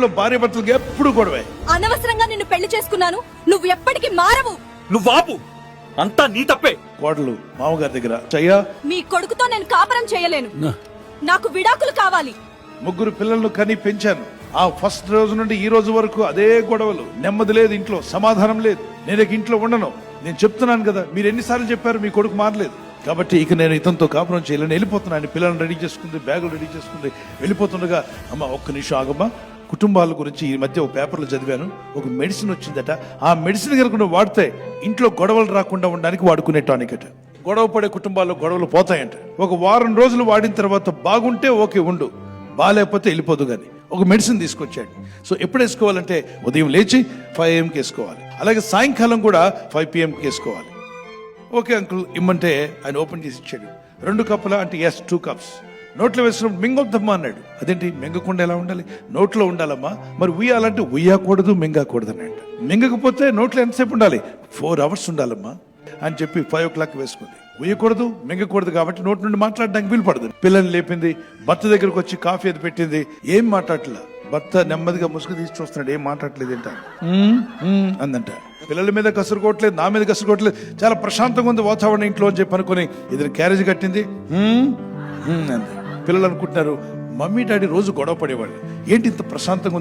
ఇంట్లో భార్య భర్తలకి ఎప్పుడు గొడవే. అనవసరంగా నిన్ను పెళ్ళి చేసుకున్నాను. నువ్వు ఎప్పటికీ మారవు. నువ్వు ఆపు. అంతా నీ తప్పే. కోడలు మామగారి దగ్గర చయ్యా. మీ కొడుకుతో నేను కాపురం చేయలేను. నాకు విడాకులు కావాలి. ముగ్గురు పిల్లలను కని పెంచాను. ఆ ఫస్ట్ రోజు నుండి ఈ రోజు వరకు అదే గొడవలు. నెమ్మది లేదు ఇంట్లో సమాధానం లేదు. నేను ఇక ఇంట్లో ఉండను. నేను చెప్తున్నాను కదా మీరు ఎన్నిసార్లు చెప్పారు మీ కొడుకు మారలేదు. కాబట్టి ఇక నేను ఇతనితో కాపురం చేయలేను. వెళ్ళిపోతున్నాను. పిల్లల్ని రెడీ చేసుకుంది బ్యాగులు రెడీ చేసుకుంది. వెళ్ళిపోతుండగా అమ్మ ఒక్క నిమిషం ఆగమ్మా. కుటుంబాల గురించి ఈ మధ్య ఒక పేపర్లో చదివాను. ఒక మెడిసిన్ వచ్చిందట. ఆ మెడిసిన్ కనుక వాడితే ఇంట్లో గొడవలు రాకుండా ఉండడానికి వాడుకునే టానిక్ అట. గొడవ పడే కుటుంబాల్లో గొడవలు పోతాయంట. ఒక వారం రోజులు వాడిన తర్వాత బాగుంటే ఓకే ఉండు. బాగాలేకపోతే వెళ్ళిపోదు కానీ ఒక మెడిసిన్ తీసుకొచ్చాడు. సో ఎప్పుడు వేసుకోవాలంటే ఉదయం లేచి ఫైవ్ ఏఎంకి వేసుకోవాలి. అలాగే సాయంకాలం కూడా ఫైవ్ పిఎంకి వేసుకోవాలి. ఓకే అంకుల్ ఇమ్మంటే ఆయన ఓపెన్ చేసి ఇచ్చాడు. రెండు కప్పుల అంటే ఎస్ టూ కప్స్ నోట్లో వేసినప్పుడు మింగొద్దమ్మా అన్నాడు. అదేంటి? మింగకుండా ఎలా ఉండాలి? నోట్లో ఉండాలమ్మా. మరి ఉయ్యాలంటే ఉయ్యకూడదు మింగకూడదు అని అంట. మింగకపోతే నోట్లో ఎంతసేపు ఉండాలి? ఫోర్ అవర్స్ ఉండాలమ్మా అని చెప్పి ఫైవ్ ఓ క్లాక్ వేసుకుంది. ఉయ్యకూడదు మింగకూడదు కాబట్టి నోటి నుండి మాట్లాడడానికి వీలు పడదు. పిల్లల్ని లేపింది భర్త దగ్గరకు వచ్చి కాఫీ అది పెట్టింది. ఏం మాట్లాడట్లా? భర్త నెమ్మదిగా ముసుగు తీసి చూస్తున్నాడు. ఏం మాట్లాడలేదు ఏంట అందంట. పిల్లల మీద కసురుకోవట్లేదు నా మీద కసురుకోవట్లేదు. చాలా ప్రశాంతంగా ఉంది వాతావరణం ఇంట్లో అని చెప్పి అనుకుని ఇద్దరు క్యారేజ్ కట్టింది. అంది. పిల్లలు అనుకుంటున్నారు మమ్మీ డాడీ రోజు గొడవ పడేవాళ్ళు. ఏంటి ఇంత ప్రశాంతంగా ఉంది